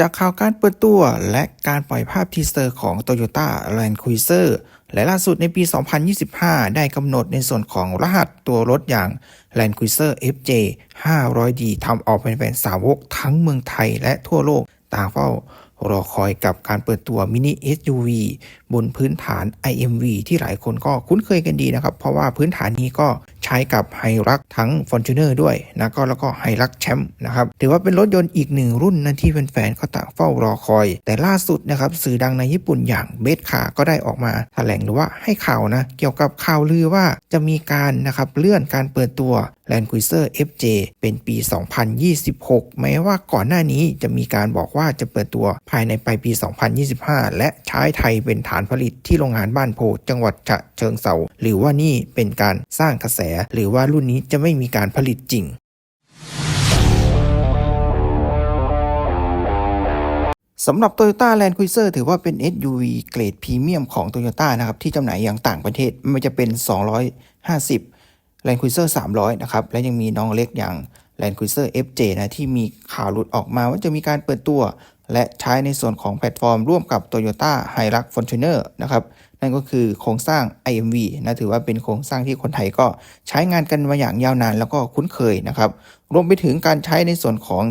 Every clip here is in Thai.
จากข่าวการเปิดตัวและการปล่อยภาพทีเซอร์ของ Toyota Land Cruiser และล่าสุดในปี 2025 ได้กำหนดในส่วนของรหัสตัวรถอย่าง Land Cruiser FJ 500D ทำออกเป็นแฟนสาวกทั้งเมืองไทยและทั่วโลกต่างเฝ้า รอคอยกับการเปิดตัวมินิ SUV บนพื้นฐาน IMV ที่หลายคนก็คุ้นเคยกันดีนะครับ เพราะว่าพื้นฐานนี้ก็ใช้กับไฮรักทั้ง Fortuner ด้วยนะก็แล้วก็ไฮรักแชมป์นะครับถือว่าเป็นรถยนต์อีกหนึ่งรุ่นนั้นที่แฟนๆก็ต่างเฝ้ารอคอย แต่ล่าสุดนะครับสื่อดังในญี่ปุ่นอย่างเบสคาก็ได้ออกมาแถลงหรือว่าให้ข่าวนะเกี่ยวกับข่าวลือว่าจะมีการนะครับเลื่อนการเปิดตัว Land Cruiser FJ เป็นปี 2026 แม้ว่าก่อนหน้านี้จะมีการบอกว่าจะเปิดตัวภายในปลายปี 2025 และใช้ไทยเป็นฐานผลิตที่โรงงานบ้านโพจังหวัดฉะเชิงเซาหรือว่านี่เป็นการสร้างกระแส หรือว่ารุ่นนี้จะไม่มีการผลิตจริงสำหรับ Toyota Land Cruiser ถือว่าเป็น SUV เกรดพรีเมียมของ Toyota นะครับ ที่จำหน่ายอย่างต่างประเทศไม่ว่าจะเป็น 250 Land Cruiser 300 นะครับ และยังมีน้องเล็กอย่าง Land Cruiser FJ นะที่มีข่าวหลุดออกมาว่าจะมีการเปิดตัว และใช้ในส่วนของแพลตฟอร์มร่วมกับ Toyota Hilux Fortuner นะครับ นั่นก็คือโครงสร้าง IMV นะถือว่าเป็นโครงสร้างที่คนไทยก็ใช้งานกันมาอย่างยาวนานแล้วก็คุ้นเคยนะครับรวมไปถึงการใช้ในส่วนของ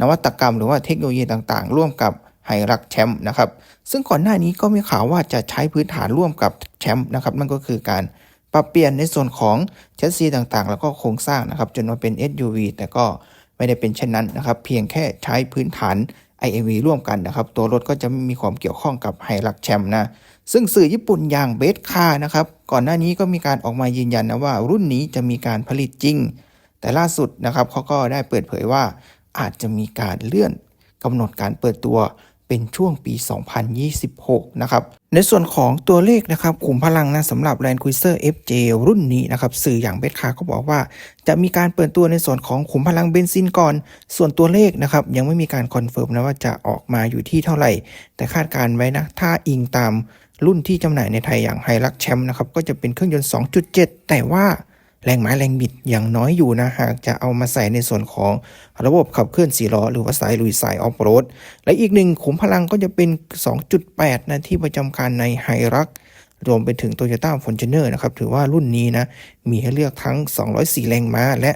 นวัตกรรม หรือว่าเทคโนโลยีต่างๆ ร่วมกับไฮรักแชมป์นะครับ ซึ่งก่อนหน้านี้ก็มีข่าวว่าจะใช้พื้นฐานร่วมกับแชมป์นะครับ นั่นก็คือการ ปรับเปลี่ยนในส่วนของแชสซีต่างๆ แล้วก็โครงสร้างนะครับจนมาเป็น SUV แต่ก็ไม่ได้เป็นเช่นนั้นนะครับ เพียงแค่ใช้พื้นฐาน IMV ร่วมกันนะครับ ตัวรถก็จะไม่มีความเกี่ยวข้องกับไฮรักแชมป์นะ ซึ่งสื่อญี่ปุ่นอย่างเบสคานะครับ ก่อนหน้านี้ก็มีการออกมายืนยันนะว่ารุ่นนี้จะมีการผลิตจริง แต่ล่าสุดนะครับเขาก็ได้เปิดเผยว่าอาจจะมีการเลื่อนกำหนดการเปิดตัว เป็นช่วงปี 2026 นะครับ ในส่วนของตัวเลขนะครับขุมพลังนะสำหรับ Land Cruiser FJ รุ่นนี้นะครับ สื่ออย่างเบสคาก็บอกว่า จะมีการเปิดตัวในส่วนของขุมพลังเบนซินก่อน ส่วนตัวเลขนะครับ ยังไม่มีการคอนเฟิร์มนะว่าจะออกมาอยู่ที่เท่าไหร่ แต่คาดการณ์ไว้นะ ถ้าอิงตามรุ่นที่จำหน่ายในไทยอย่างไฮรักแชมป์นะครับ ก็จะเป็นเครื่องยนต์ 2.7 แต่ว่า แรงม้าแรงบิดอย่างน้อยอยู่นะ หากจะเอามาใส่ในส่วนของระบบขับเคลื่อน4ล้อหรือว่าสายลุยสายออฟโรด และอีกหนึ่งขุมพลังก็จะเป็น 2.8 นะที่ประจำการในไฮรักรวมไปถึง Toyota Fortuner นะครับ ถือว่ารุ่นนี้นะ มีให้เลือกทั้ง 204 แรงม้า และ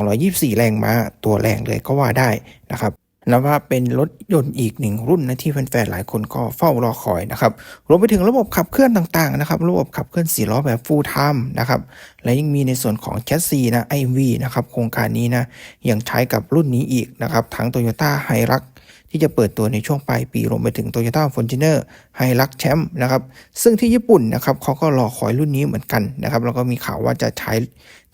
224 แรงม้า ตัวแรงเลยก็ว่าได้นะครับ นับว่าเป็นรถยนต์อีกหนึ่งรุ่นนะที่แฟนๆหลายคนก็เฝ้ารอคอยนะครับรวมไปถึงระบบขับเคลื่อนต่างๆนะครับระบบขับเคลื่อนสี่ล้อแบบ full time นะครับและยังมีในส่วนของแชสซีนะ IMV นะครับโครงการนี้นะยังใช้กับรุ่นนี้อีกนะครับทั้ง Toyota Hilux ที่จะเปิดตัวในช่วงปลายปีรวมไปถึง Toyota Fortuner Hilux Champ นะครับซึ่งที่ญี่ปุ่นนะครับเขาก็รอคอยรุ่นนี้เหมือนกันนะครับแล้วก็มีข่าวว่าจะใช้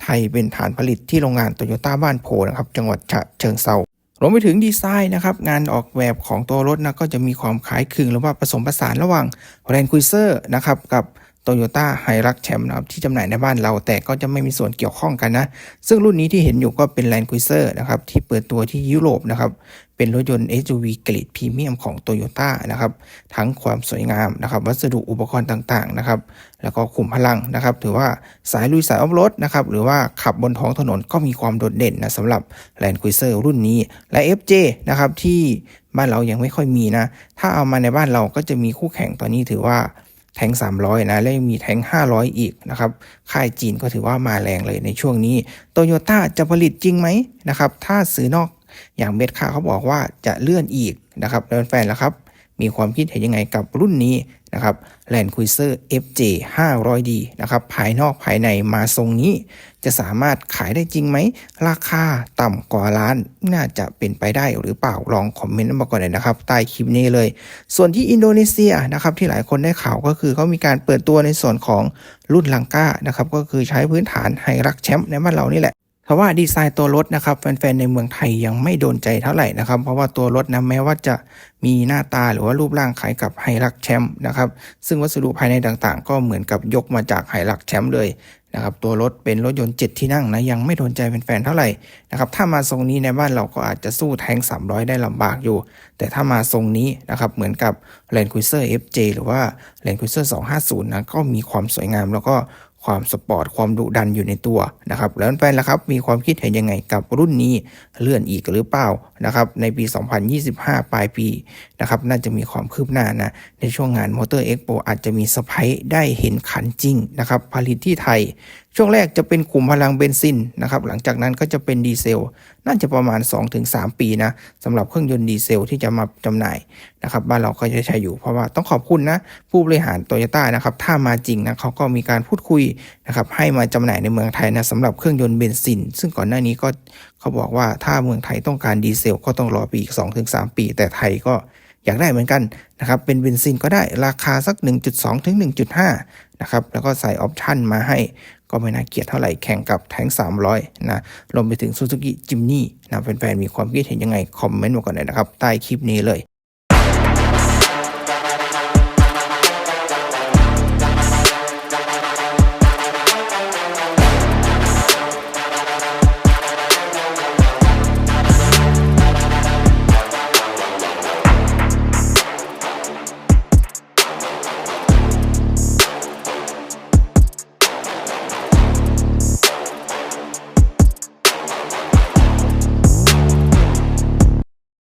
ไทยเป็นฐานผลิตที่โรงงาน Toyota บ้านโพนะครับจังหวัดฉะเชิงเซา รวมไปถึงดีไซน์นะครับงานออกแบบของตัวรถนะก็จะมีความคล้ายคลึงหรือว่าผสมผสานระหว่าง Land Cruiser นะครับกับ Toyota Hilux Champ นะครับที่จำหน่ายในบ้านเรา แต่ก็จะไม่มีส่วนเกี่ยวข้องกันนะ ซึ่งรุ่นนี้ที่เห็นอยู่ก็เป็น Land Cruiser นะครับที่เปิดตัวที่ยุโรปนะครับเป็นรถยนต์ SUV เกรดพรีเมียมของ Toyota นะครับทั้งความสวยงามนะครับวัสดุอุปกรณ์ต่างๆนะครับแล้วก็ขุมพลังนะครับถือว่าสายลุยสายออฟโรดนะครับหรือว่าขับบนท้องถนนก็มีความโดดเด่นนะสำหรับ Land Cruiser รุ่นนี้และ FJ นะครับที่บ้านเรายังไม่ค่อยมีนะ ถ้าเอามาในบ้านเราก็จะมีคู่แข่งตอนนี้ถือว่า แทง300 นะ และยังมีแทง500 อีกนะครับ ค่ายจีนก็ถือว่ามาแรงเลยในช่วงนี้ โตโยต้าจะผลิตจริงไหมนะครับ ถ้าซื้อนอกอย่างเบสค่าเขาบอกว่าจะเลื่อนอีกนะครับแฟนๆแล้วครับ มีความคิดเห็นยังไงกับรุ่นนี้นะครับ Land Cruiser FJ 500D นะครับ ภายนอกภายในมาทรงนี้ จะสามารถขายได้จริงไหม ราคาต่ำกว่าล้าน น่าจะเป็นไปได้หรือเปล่าลองคอมเมนต์มาก่อนเลยนะครับ ใต้คลิปนี้เลย ส่วนที่อินโดนีเซียนะครับ ที่หลายคนได้ข่าวก็คือเขามีการเปิดตัวในส่วนของรุ่นลังก้านะครับ ก็คือใช้พื้นฐานไฮรักแชมป์ในบ้านเรานี่แหละ เพราะว่าดีไซน์ตัวรถนะครับแฟนๆในเมืองไทยยังไม่โดนใจเท่าไหร่นะครับ เพราะว่าตัวรถนะแม้ว่าจะมีหน้าตาหรือว่ารูปร่างคล้ายกับไฮรักแชมป์นะครับซึ่งวัสดุภายในต่างๆ ก็เหมือนกับยกมาจากไฮรักแชมป์เลยนะครับตัวรถเป็นรถยนต์ 7 ที่นั่งนะยังไม่โดนใจแฟนๆเท่าไหร่นะครับถ้ามาทรงนี้ในบ้านเราก็อาจจะสู้แทง 300 ได้ลำบากอยู่ แต่ถ้ามาทรงนี้นะครับเหมือนกับ Land Cruiser FJ หรือว่า Land Cruiser 250นะก็มีความสวยงามแล้วก็ ความสปอร์ตความดุดันอยู่ในตัวนะครับแล้วแฟนล่ะครับมีความคิดเห็นยังไงกับรุ่นนี้เลื่อนอีกหรือเปล่านะครับในปี 2025 ปลายปีนะครับน่าจะมีความคืบหน้านะในช่วงงานมอเตอร์เอ็กโปอาจจะมีสไพรส์ได้เห็นขันจริงนะครับผลิตที่ไทย ช่วงแรกจะเป็นกลุ่มพลังเบนซินนะครับหลังจากนั้นก็จะเป็นดีเซลน่าจะประมาณ 2-3 ปีนะสำหรับเครื่องยนต์ดีเซลที่จะมาจำหน่ายนะครับบ้านเราก็จะใช้อยู่เพราะว่าต้องขอบคุณนะผู้บริหารโตโยต้านะครับถ้ามาจริงนะเขาก็มีการพูดคุยนะครับให้มาจำหน่ายในเมืองไทยนะสำหรับเครื่องยนต์เบนซิน ซึ่งก่อนหน้านี้ก็เขาบอกว่าถ้าเมืองไทยต้องการดีเซลก็ต้องรอไปอีก 2-3 ปี แต่ไทยก็อยากได้เหมือนกันนะครับเป็นเบนซินก็ได้ราคาสัก 1.2 ถึง 1.5 นะครับแล้วก็ใส่ออปชันมาให้ ก็ไม่น่าเกลียดเท่าไหร่แข่งกับแทง300 นะรวมไปถึงซูซูกิจิมนี่นะแฟนๆมีความคิดเห็นยังไง คอมเมนต์มาก่อนหน่อยนะครับ ใต้คลิปนี้เลย